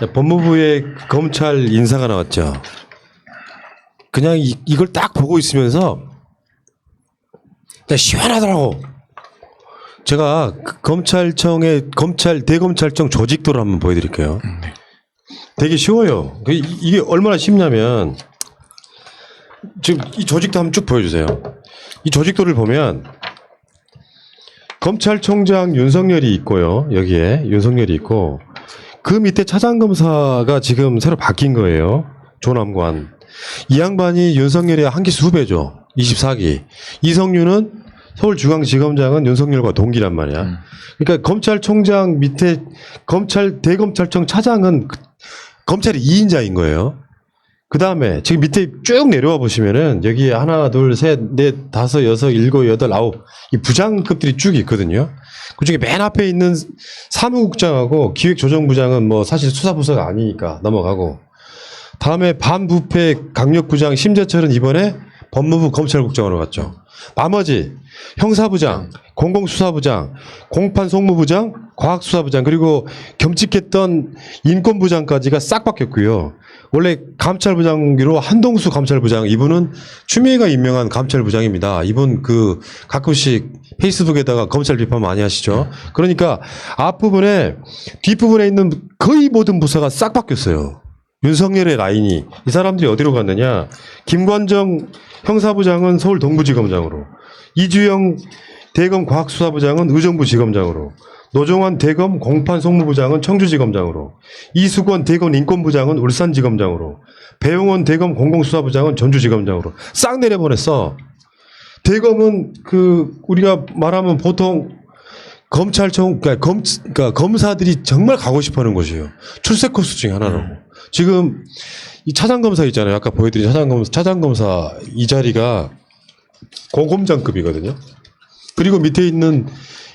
자, 법무부의 검찰 인사가 나왔죠. 그냥 이, 이걸 딱 보고 있으면서 그냥 시원하더라고. 제가 그 검찰청의 검찰 대검찰청 조직도를 한번 보여드릴게요. 되게 쉬워요. 그 이- 이게 얼마나 쉽냐면 지금 이 조직도 한번 쭉 보여주세요. 이 조직도를 보면 검찰총장 윤석열이 있고요. 여기에 윤석열이 있고 그 밑에 차장검사가 지금 새로 바뀐 거예요. 조남관. 이 양반이 윤석열의 한 기수 후배죠. 24기. 이성윤은 서울중앙지검장은 윤석열과 동기란 말이야. 그러니까 검찰총장 밑에 검찰 대검찰청 차장은 그- 검찰이 2인자인 거예요. 그 다음에 지금 밑에 쭉 내려와 보시면은 여기 하나, 둘, 셋, 넷, 다섯, 여섯, 일곱, 여덟, 아홉 이 부장급들이 쭉 있거든요. 그 중에 맨 앞에 있는 사무국장하고 기획조정부장은 뭐 사실 수사부서가 아니니까 넘어가고 다음에 반부패 강력부장 심재철은 이번에 법무부 검찰국장으로 갔죠. 나머지 형사부장, 공공수사부장, 공판송무부장, 과학수사부장 그리고 겸직했던 인권부장까지가 싹 바뀌었고요. 원래 감찰부장으로 한동수 감찰부장 이분은 추미애가 임명한 감찰부장입니다. 이분 그 가끔씩 페이스북에다가 검찰 비판 많이 하시죠. 그러니까 앞부분에 뒷부분에 있는 거의 모든 부서가 싹 바뀌었어요. 윤석열의 라인이 이 사람들이 어디로 갔느냐? 김관정 형사부장은 서울 동부지검장으로, 이주영 대검 과학수사부장은 의정부지검장으로, 노종환 대검 공판 송무부장은 청주지검장으로, 이수건 대검 인권부장은 울산지검장으로, 배용원 대검 공공수사부장은 전주지검장으로 싹 내려보냈어. 대검은 그 우리가 말하면 보통 검찰청 그러니까 검 그러니까 검사들이 정말 가고 싶어하는 곳이에요. 출세 코스 중에 하나라고. 지금 이 차장검사 있잖아요. 아까 보여드린 차장검사 차장검사 이 자리가 고검장급이거든요. 그리고 밑에 있는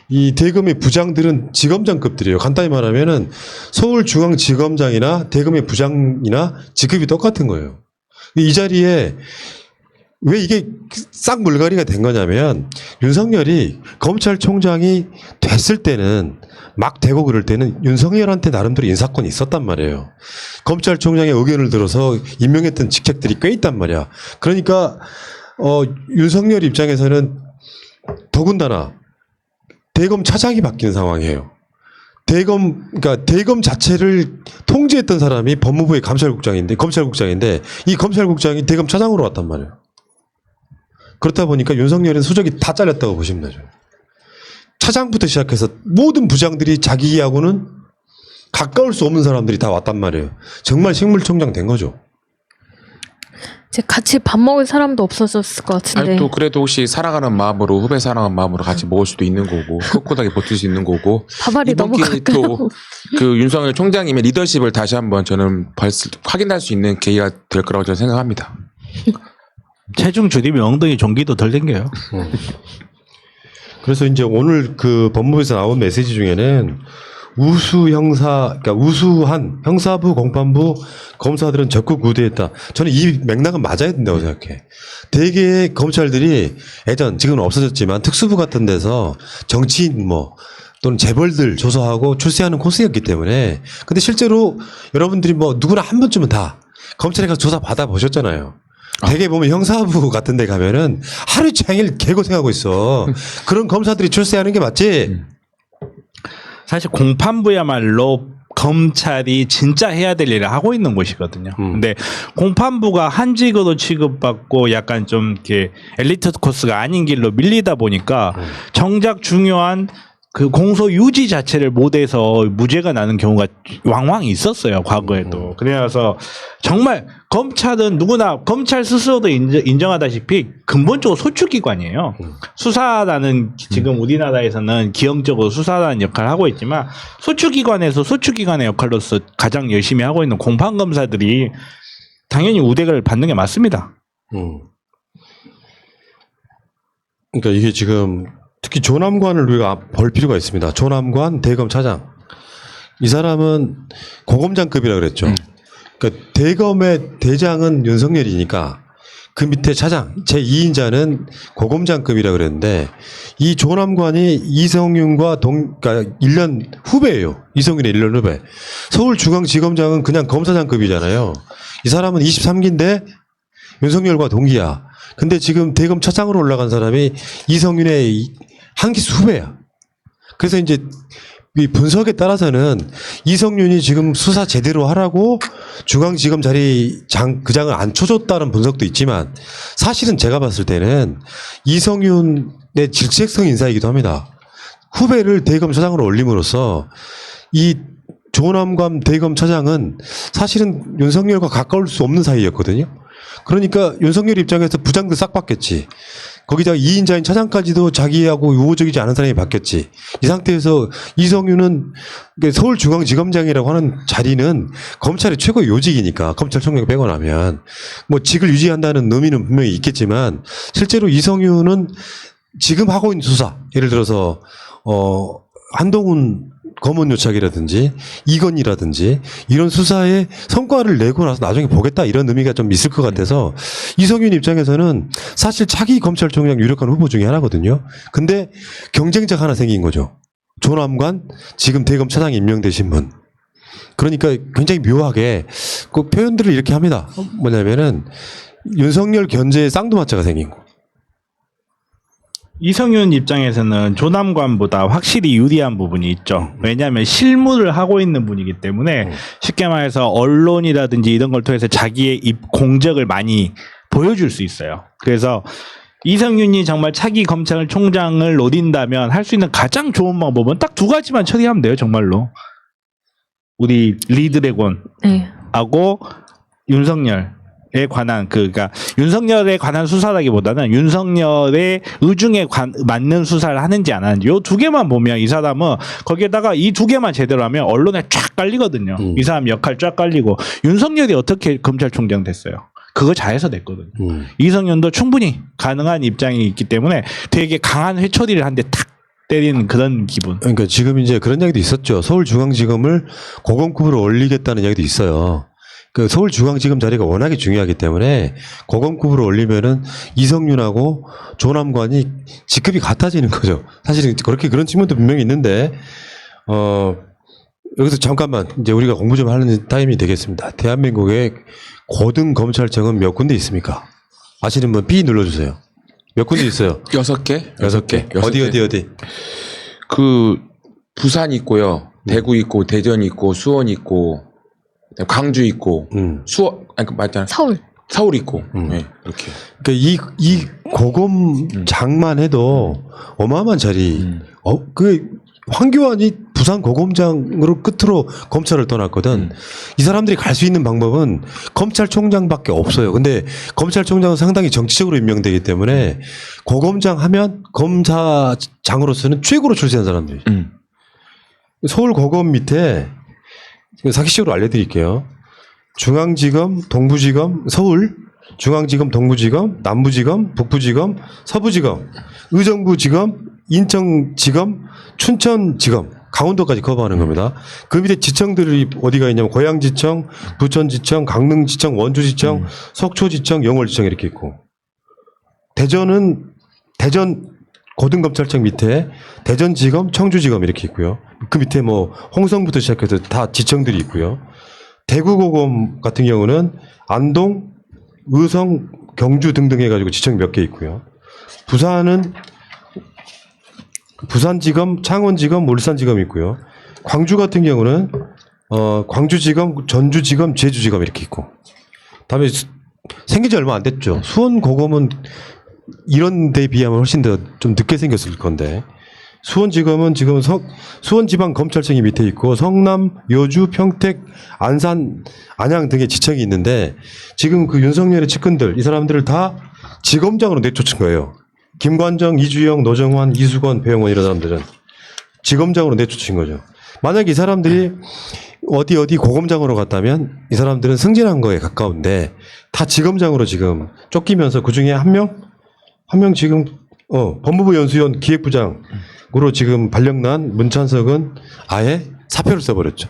이 대검의 부장들은 지검장급들이에요. 간단히 말하면은 서울중앙지검장이나 대검의 부장이나 직급이 똑같은 거예요. 이 자리에 왜 이게 싹 물갈이가 된 거냐면 윤석열이 검찰총장이 됐을 때는 막 되고 그럴 때는 윤석열한테 나름대로 인사권이 있었단 말이에요. 검찰총장의 의견을 들어서 임명했던 직책들이 꽤 있단 말이야. 그러니까 어 윤석열 입장에서는 더군다나 대검 차장이 바뀐 상황이에요. 대검 그러니까 대검 자체를 통제했던 사람이 법무부의 감찰국장인데 검찰국장인데 이 검찰국장이 대검 차장으로 왔단 말이에요. 그렇다 보니까 윤석열은 수적이 다 잘렸다고 보시면 되죠. 차장부터 시작해서 모든 부장들이 자기하고는 가까울 수 없는 사람들이 다 왔단 말이에요. 정말 식물총장 된 거죠. 이제 같이 밥 먹을 사람도 없어졌을 것 같은데. 아니 또 그래도 혹시 사랑하는 마음으로 후배 사랑하는 마음으로 같이 먹을 수도 있는 거고 꿋꿋하게 버틸 수 있는 거고 밥알이 너무 가까워. 또그 윤석열 총장님의 리더십을 다시 한번 저는 벌써 확인할 수 있는 계기가 될 거라고 저는 생각합니다. 체중 줄이면 엉덩이 종기도 덜 생겨요. 그래서 이제 오늘 그 법무부에서 나온 메시지 중에는 우수 형사, 그러니까 우수한 형사부, 공판부 검사들은 적극 우대했다. 저는 이 맥락은 맞아야 된다고 생각해. 대개의 검찰들이 예전 지금은 없어졌지만 특수부 같은 데서 정치인 뭐 또는 재벌들 조사하고 출세하는 코스였기 때문에 근데 실제로 여러분들이 뭐 누구나 한 번쯤은 다 검찰에 가서 조사 받아 보셨잖아요. 대개 보면 형사부 같은 데 가면은 하루 종일 개고생하고 있어. 그런 검사들이 출세하는 게 맞지? 사실 공판부야말로 검찰이 진짜 해야 될 일을 하고 있는 곳이거든요. 음. 근데 공판부가 한직으로 취급받고 약간 좀 이렇게 엘리트 코스가 아닌 길로 밀리다 보니까 음. 정작 중요한 그 공소 유지 자체를 못해서 무죄가 나는 경우가 왕왕 있었어요 과거에도 음. 그래서 정말 검찰은 누구나 검찰 스스로도 인정, 인정하다시피 근본적으로 소추기관이에요 음. 수사라는 지금 우리나라에서는 기형적으로 수사라는 역할을 하고 있지만 소추기관에서 소추기관의 역할로서 가장 열심히 하고 있는 공판 검사들이 당연히 우대를 받는 게 맞습니다 음. 그러니까 이게 지금 특히 조남관을 우리가 볼 필요가 있습니다. 조남관 대검 차장. 이 사람은 고검장급이라 그랬죠. 그러니까 대검의 대장은 윤석열이니까 그 밑에 차장 제 2인자는 고검장급이라 그랬는데 이 조남관이 이성윤과 동 그러니까 1년 후배예요. 이성윤의 1년 후배. 서울중앙지검장은 그냥 검사장급이잖아요. 이 사람은 23기인데 윤석열과 동기야. 근데 지금 대검 차장으로 올라간 사람이 이성윤의 이- 한 기수 후배야. 그래서 이제 이 분석에 따라서는 이성윤이 지금 수사 제대로 하라고 중앙지검 자리 장, 그 장을 안 쳐줬다는 분석도 있지만 사실은 제가 봤을 때는 이성윤의 질책성 인사이기도 합니다. 후배를 대검 차장으로 올림으로써 이 조남관 대검 차장은 사실은 윤석열과 가까울 수 없는 사이였거든요. 그러니까 윤석열 입장에서 부장들 싹 바뀌었지. 거기다가 2인자인 차장까지도 자기하고 우호적이지 않은 사람이 바뀌었지. 이 상태에서 이성윤은 그 서울중앙지검장이라고 하는 자리는 검찰의 최고 요직이니까 검찰총장 빼고 나면 뭐 직을 유지한다는 의미는 분명히 있겠지만 실제로 이성윤은 지금 하고 있는 수사 예를 들어서 어 한동훈 검은 요착이라든지 이건이라든지 이런 수사에 성과를 내고 나서 나중에 보겠다 이런 의미가 좀 있을 것 같아서 이성윤 입장에서는 사실 차기 검찰총장 유력한 후보 중에 하나거든요. 근데 경쟁자가 하나 생긴 거죠. 조남관 지금 대검 차장 임명되신 분. 그러니까 굉장히 묘하게 그 표현들을 이렇게 합니다. 뭐냐면은 윤석열 견제에 쌍두마차가 생긴 거. 이성윤 입장에서는 조남관보다 확실히 유리한 부분이 있죠. 왜냐하면 실무를 하고 있는 분이기 때문에 쉽게 말해서 언론이라든지 이런 걸 통해서 자기의 입 공적을 많이 보여줄 수 있어요. 그래서 이성윤이 정말 차기 검찰총장을 노린다면 할 수 있는 가장 좋은 방법은 딱 두 가지만 처리하면 돼요, 정말로. 우리 리드래곤 네. 하고 윤석열에 관한 그 그러니까 윤석열에 관한 수사라기보다는 윤석열의 의중에 관, 맞는 수사를 하는지 안 하는지 요 두 개만 보면 이 사람은 거기에다가 이 두 개만 제대로 하면 언론에 쫙 깔리거든요. 음. 이 사람 역할 쫙 깔리고 윤석열이 어떻게 검찰총장 됐어요? 그거 잘해서 됐거든요. 음. 이성윤도 충분히 가능한 입장이 있기 때문에 되게 강한 회초리를 한 대 탁 때리는 그런 기분. 그러니까 지금 이제 그런 이야기도 있었죠. 서울중앙지검을 고검급으로 올리겠다는 이야기도 있어요. 그 서울중앙지검 자리가 워낙에 중요하기 때문에 고검급으로 올리면은 이성윤하고 조남관이 직급이 같아지는 거죠. 사실은 그렇게 그런 측면도 분명히 있는데 어 여기서 잠깐만 이제 우리가 공부 좀 하는 타임이 되겠습니다. 대한민국의 고등 검찰청은 몇 군데 있습니까? 아시는 분 B 눌러주세요. 몇 군데 있어요? 여섯 개? 여섯 개. 어디 개. 어디 어디? 그 부산 있고요. 대구 있고 대전 있고 수원 있고 광주 있고 음. 수원 아니 그 맞잖아. 서울. 서울 있고. 음. 네, 이렇게. 그러니까 이, 이 고검 장만 해도 어마어마한 자리. 음. 어, 그 황교안이 부산 고검장으로 끝으로 검찰을 떠났거든. 음. 이 사람들이 갈 수 있는 방법은 검찰총장밖에 없어요. 근데 검찰총장은 상당히 정치적으로 임명되기 때문에 고검장 하면 검사장으로서는 최고로 출세한 사람들이. 음. 서울 고검 밑에 사기식으로 알려드릴게요. 중앙지검, 동부지검, 서울, 중앙지검, 동부지검, 남부지검, 북부지검, 서부지검, 의정부지검, 인천지검, 춘천지검, 강원도까지 커버하는 겁니다. 그 밑에 지청들이 어디가 있냐면 고양지청, 부천지청, 강릉지청, 원주지청, 속초지청, 영월지청 이렇게 있고 대전은 대전 고등검찰청 밑에 대전지검, 청주지검 이렇게 있고요. 그 밑에 뭐 홍성부터 시작해서 다 지청들이 있고요. 대구고검 같은 경우는 안동, 의성, 경주 등등 해가지고 지청이 몇개 있고요. 부산은 부산지검, 창원지검, 울산지검 있고요. 광주 같은 경우는 어 광주지검, 전주지검, 제주지검 이렇게 있고. 다음에 수- 생긴 지 얼마 안 됐죠. 수원고검은 이런 데 비하면 훨씬 더 좀 늦게 생겼을 건데 수원지검은 지금 성, 수원지방검찰청이 밑에 있고 성남, 여주, 평택, 안산, 안양 등의 지청이 있는데 지금 그 윤석열의 측근들 이 사람들을 다 지검장으로 내쫓은 거예요. 김관정, 이주영, 노정환, 이수건, 배영원 이런 사람들은 지검장으로 내쫓은 거죠. 만약 이 사람들이 어디 어디 고검장으로 갔다면 이 사람들은 승진한 거에 가까운데 다 지검장으로 지금 쫓기면서 그 중에 한 명, 한 명 지금 어 법무부 연수원 기획부장으로 지금 발령난 문찬석은 아예 사표를 써버렸죠.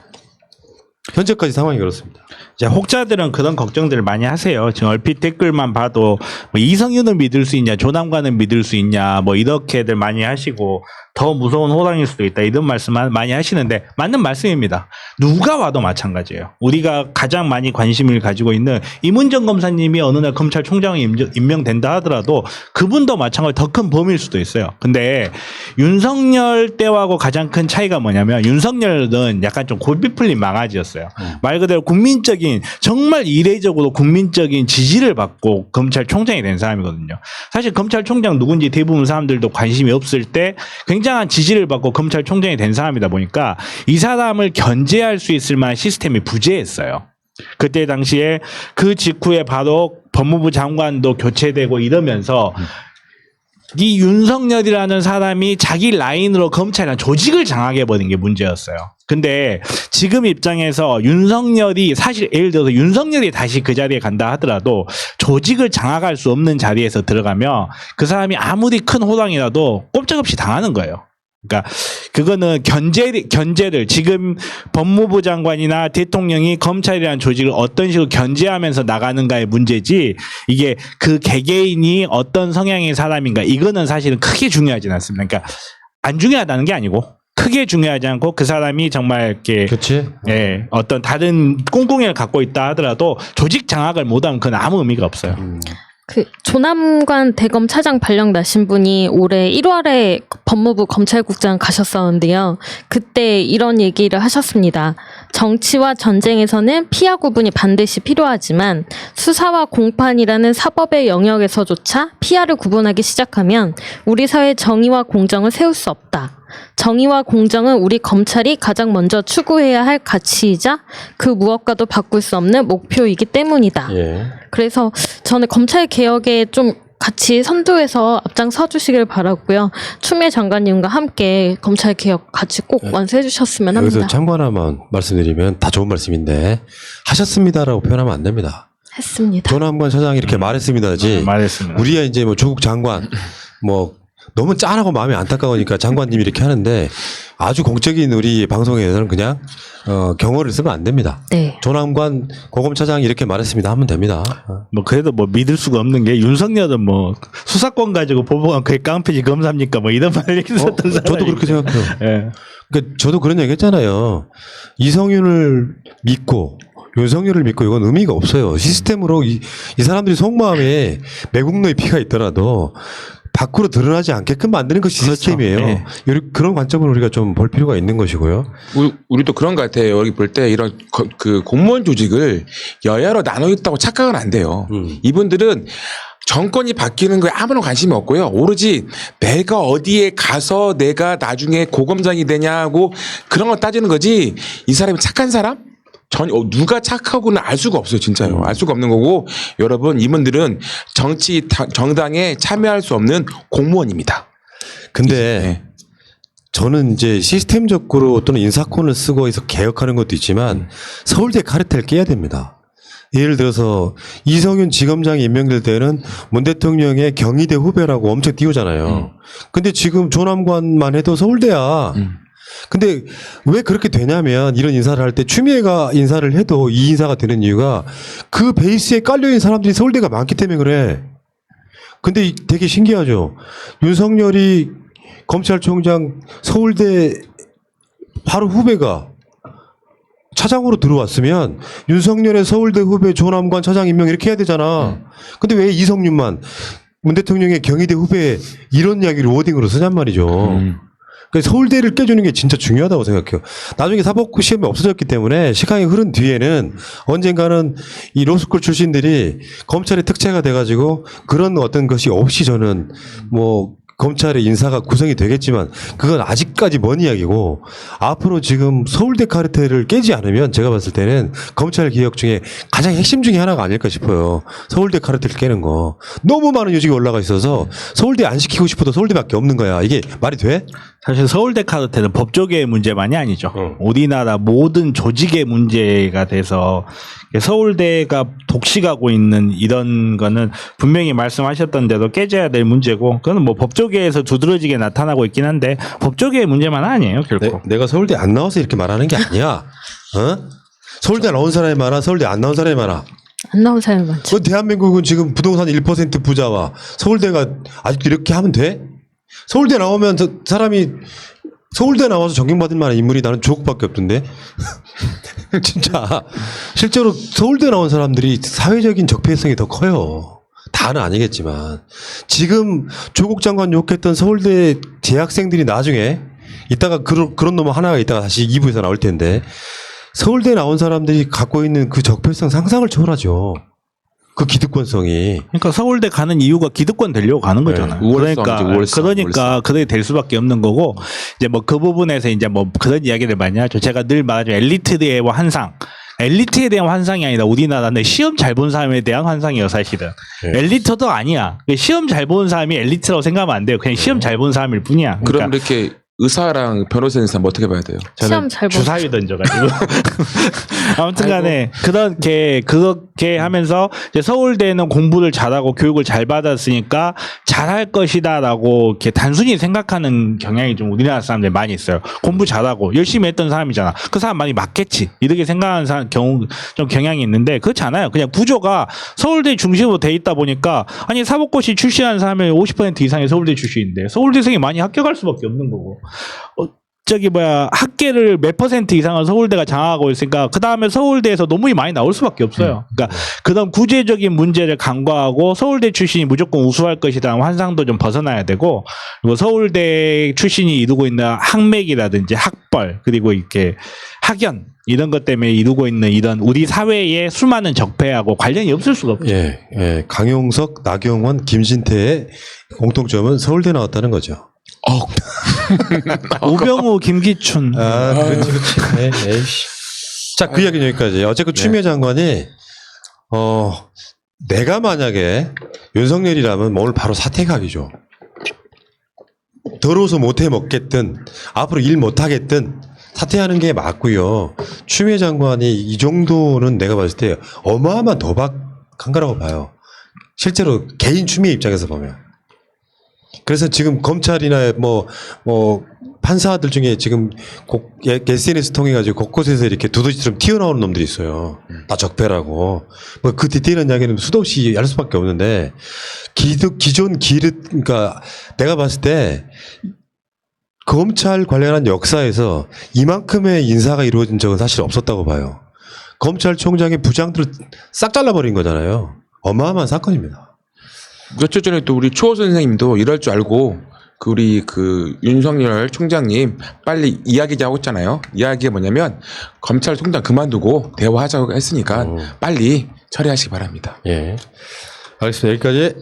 현재까지 상황이 그렇습니다. 이제 혹자들은 그런 걱정들을 많이 하세요. 지금 얼핏 댓글만 봐도 뭐 이성윤을 믿을 수 있냐, 조남관을 믿을 수 있냐, 뭐 이렇게들 많이 하시고 더 무서운 호랑일 수도 있다 이런 말씀 많이 하시는데 맞는 말씀입니다. 누가 와도 마찬가지예요. 우리가 가장 많이 관심을 가지고 있는 이문정 검사님이 어느 날 검찰총장에 임명- 임명된다 하더라도 그분도 마찬가지 더큰 범위일 수도 있어요. 근데 윤석열 때하고 가장 큰 차이가 뭐냐면 윤석열은 약간 좀 골비 풀린 망아지였어요. 말 그대로 국민적인 정말 이례적으로 국민적인 지지를 받고 검찰총장이 된 사람이거든요. 사실 검찰총장 누군지 대부분 사람들도 관심이 없을 때 굉장 한 지지를 받고 검찰총장이 된 사람이다 보니까 이 사람을 견제할 수 있을 만한 시스템이 부재했어요. 그때 당시에 그 직후에 바로 법무부 장관도 교체되고 이러면서 이 윤석열이라는 사람이 자기 라인으로 검찰이랑 조직을 장악해버린 게 문제였어요. 근데 지금 입장에서 윤석열이 사실 예를 들어서 윤석열이 다시 그 자리에 간다 하더라도 조직을 장악할 수 없는 자리에서 들어가면 그 사람이 아무리 큰 호랑이라도 꼼짝없이 당하는 거예요. 그러니까 그거는 견제 견제를 지금 법무부 장관이나 대통령이 검찰이라는 조직을 어떤 식으로 견제하면서 나가는가의 문제지 이게 그 개개인이 어떤 성향의 사람인가 이거는 사실은 크게 중요하진 않습니다. 그러니까 안 중요하다는 게 아니고 크게 중요하지 않고 그 사람이 정말 이렇게 그렇지? 예, 어떤 다른 꿍꿍이를 갖고 있다 하더라도 조직 장악을 못하면 그건 아무 의미가 없어요. 음. 그 조남관 대검 차장 발령 나신 분이 올해 1월에 법무부 검찰국장 가셨었는데요. 그때 이런 얘기를 하셨습니다. 정치와 전쟁에서는 피하 구분이 반드시 필요하지만 수사와 공판이라는 사법의 영역에서조차 피하를 구분하기 시작하면 우리 사회 정의와 공정을 세울 수 없다. 정의와 공정은 우리 검찰이 가장 먼저 추구해야 할 가치이자 그 무엇과도 바꿀 수 없는 목표이기 때문이다. 예. 그래서 저는 검찰 개혁에 좀 같이 선두에서 앞장서 주시길 바라고요. 추미애 장관님과 함께 검찰 개혁 같이 꼭 완수해 주셨으면 여기서 합니다. 참고 하나만 말씀드리면 다 좋은 말씀인데 하셨습니다라고 표현하면 안 됩니다. 했습니다. 조남관 차장이 이렇게 말했습니다지. 말했습니다. 우리가 이제 뭐 조국 장관 뭐 너무 짠하고 마음이 안타까우니까 장관님이 이렇게 하는데 아주 공적인 우리 방송에서는 그냥 어, 경호를 쓰면 안 됩니다. 네. 조남관 고검차장이 이렇게 말했습니다 하면 됩니다. 어. 뭐 그래도 뭐 믿을 수가 없는 게 윤석열은 뭐 수사권 가지고 보복한 그게 깡패지 검사입니까 뭐 이런 있었던 어, 사람이 저도 그렇게 생각해요. 예. 그러니까 저도 그런 얘기 했잖아요. 이성윤을 믿고 윤석열을 믿고 이건 의미가 없어요. 시스템으로 이, 이 사람들이 속마음에 매국노의 피가 있더라도 밖으로 드러나지 않게끔 만드는 것이 그렇죠. 시스템이에요. 네. 요리- 그런 관점으로 우리가 좀 볼 필요가 있는 것이고요. 우리, 우리도 그런 것 같아요. 여기 볼 때 이런 거- 그 공무원 조직을 여야로 나눠 있다고 착각은 안 돼요. 음. 이분들은 정권이 바뀌는 거에 아무런 관심이 없고요. 오로지 내가 어디에 가서 내가 나중에 고검장이 되냐고 그런 거 따지는 거지. 이 사람이 착한 사람? 전 어, 누가 착하고는 알 수가 없어요, 진짜요. 알 수가 없는 거고 여러분 이분들은 정치 다- 정당에 참여할 수 없는 공무원입니다. 근데 네. 저는 이제 시스템적으로 또는 인사권을 쓰고 해서 개혁하는 것도 있지만 서울대 카르텔 깨야 됩니다. 예를 들어서 이성윤 지검장이 임명될 때는 문 대통령의 경희대 후배라고 엄청 띄우잖아요. 근데 지금 조남관만 해도 서울대야. 음. 근데 왜 그렇게 되냐면 이런 인사를 할 때 추미애가 인사를 해도 이 인사가 되는 이유가 그 베이스에 깔려있는 사람들이 서울대가 많기 때문에 그래. 근데 이- 되게 신기하죠. 윤석열이 검찰총장 서울대 바로 후배가 차장으로 들어왔으면 윤석열의 서울대 후배 조남관 차장 임명 이렇게 해야 되잖아. 근데 왜 이성윤만 문 대통령의 경희대 후배 이런 이야기를 워딩으로 쓰냔 말이죠. 음. 그러니까 서울대를 깨주는 게 진짜 중요하다고 생각해요. 나중에 사법고 시험이 없어졌기 때문에 시간이 흐른 뒤에는 언젠가는 이 로스쿨 출신들이 검찰의 특채가 돼가지고 그런 어떤 것이 없이 저는 뭐 검찰의 인사가 구성이 되겠지만 그건 아직까지 먼 이야기고 앞으로 지금 서울대 카르텔을 깨지 않으면 제가 봤을 때는 검찰 개혁 중에 가장 핵심 중에 하나가 아닐까 싶어요. 서울대 카르텔 깨는 거. 너무 많은 요직이 올라가 있어서 서울대 안 시키고 싶어도 서울대밖에 없는 거야. 이게 말이 돼? 사실 서울대 카르텔은 법조계의 문제만이 아니죠. 어. 우리나라 모든 조직의 문제가 돼서 서울대가 독식하고 있는 이런 거는 분명히 말씀하셨던 대로 깨져야 될 문제고 그거는 뭐 법조 계에서 두드러지게 나타나고 있긴 한데 법조계의 문제만 아니에요 내, 결코. 내 가 서울대 안 나와서 이렇게 말하는 게 아니야. 어? 서울대 나온 사람이 많아, 서울대 안 나온 사람이 많아. 안 나온 사람이 많죠. 그 대한민국은 지금 부동산 1% 부자와 서울대가 아직도 이렇게 하면 돼? 서울대 나오면 저 사람이 서울대 나와서 존경받을 만한 인물이 나는 조국밖에 없던데. 진짜 실제로 서울대 나온 사람들이 사회적인 적폐성이 더 커요. 다는 아니겠지만 지금 조국 장관 욕했던 서울대 재학생들이 나중에 이따가 그런 그런 놈 하나가 이따가 다시 2부에서 나올 텐데 서울대 나온 사람들이 갖고 있는 그 적폐성 상상을 초월하죠. 그 기득권성이. 그러니까 서울대 가는 이유가 기득권 되려고 가는 네. 거잖아요. 우월성이죠, 그러니까 우월성, 그러니까. 그게 될 수밖에 없는 거고 이제 뭐 그 부분에서 이제 뭐 그런 이야기를 많이 하죠. 제가 늘 말하죠. 엘리트의 환상. 엘리트에 대한 환상이 아니라 우리나라는 시험 잘 본 사람에 대한 환상이에요, 사실은. 네. 엘리트도 아니야. 시험 잘 본 사람이 엘리트라고 생각하면 안 돼요. 그냥 시험 잘 본 사람일 뿐이야. 그러니까 그럼 이렇게 의사랑 변호사는 사람 어떻게 봐야 돼요? 시험 잘 본. 주사위 던져가지고 아무튼간에 그렇게 그렇게 하면서 이제 서울대는 공부를 잘하고 교육을 잘 받았으니까 잘할 것이다라고 이렇게 단순히 생각하는 경향이 좀 우리나라 사람들 많이 있어요. 공부 잘하고 열심히 했던 사람이잖아. 그 사람 많이 맞겠지 이렇게 생각하는 사람 경우 좀 경향이 있는데 그렇지 않아요. 그냥 구조가 서울대 중심으로 돼 있다 보니까 아니 사법고시 출신하는 사람의 50% 이상이 서울대 출신인데 서울대생이 많이 합격할 수밖에 없는 거고. 어, 저기 뭐야 학계를 몇 퍼센트 이상을 서울대가 장악하고 있으니까 그 다음에 서울대에서 논문이 많이 나올 수밖에 없어요. 그러니까 그런 구제적인 문제를 간과하고 서울대 출신이 무조건 우수할 것이라는 환상도 좀 벗어나야 되고 그리고 서울대 출신이 이루고 있는 학맥이라든지 학벌 그리고 이렇게 학연 이런 것 때문에 이루고 있는 이런 우리 사회의 수많은 적폐하고 관련이 없을 수가 없죠. 예, 예. 강용석, 나경원, 김진태의 공통점은 서울대 나왔다는 거죠. 우병우, 김기춘 아, 그렇지, 그렇지. 네, 에이씨. 자, 그 이야기는 여기까지. 어쨌든 추미애 장관이, 어, 내가 만약에 윤석열이라면 뭐 오늘 바로 사퇴각이죠. 더러워서 못해 먹겠든, 앞으로 일 못하겠든, 사퇴하는 게 맞고요. 추미애 장관이 이 정도는 내가 봤을 때 어마어마한 도박한 거라고 봐요. 실제로 개인 추미애 입장에서 보면. 그래서 지금 검찰이나 뭐, 뭐, 판사들 중에 지금 곡, 예, SNS 통해 가지고 곳곳에서 이렇게 두더지처럼 튀어나오는 놈들이 있어요. 다 적폐라고. 뭐 그 디테일한 이야기는 수도 없이 할 수밖에 없는데 기득, 기존 기릇, 그러니까 내가 봤을 때 검찰 관련한 역사에서 이만큼의 인사가 이루어진 적은 사실 없었다고 봐요. 검찰총장의 부장들을 싹 잘라버린 거잖아요. 어마어마한 사건입니다. 며칠 전에 또 우리 추호 선생님도 이럴 줄 알고 그 우리 그 윤석열 총장님 빨리 이야기 하고 있잖아요. 이야기가 뭐냐면 검찰 총장 그만두고 대화하자고 했으니까 어. 빨리 처리하시기 바랍니다. 예. 알겠습니다. 여기까지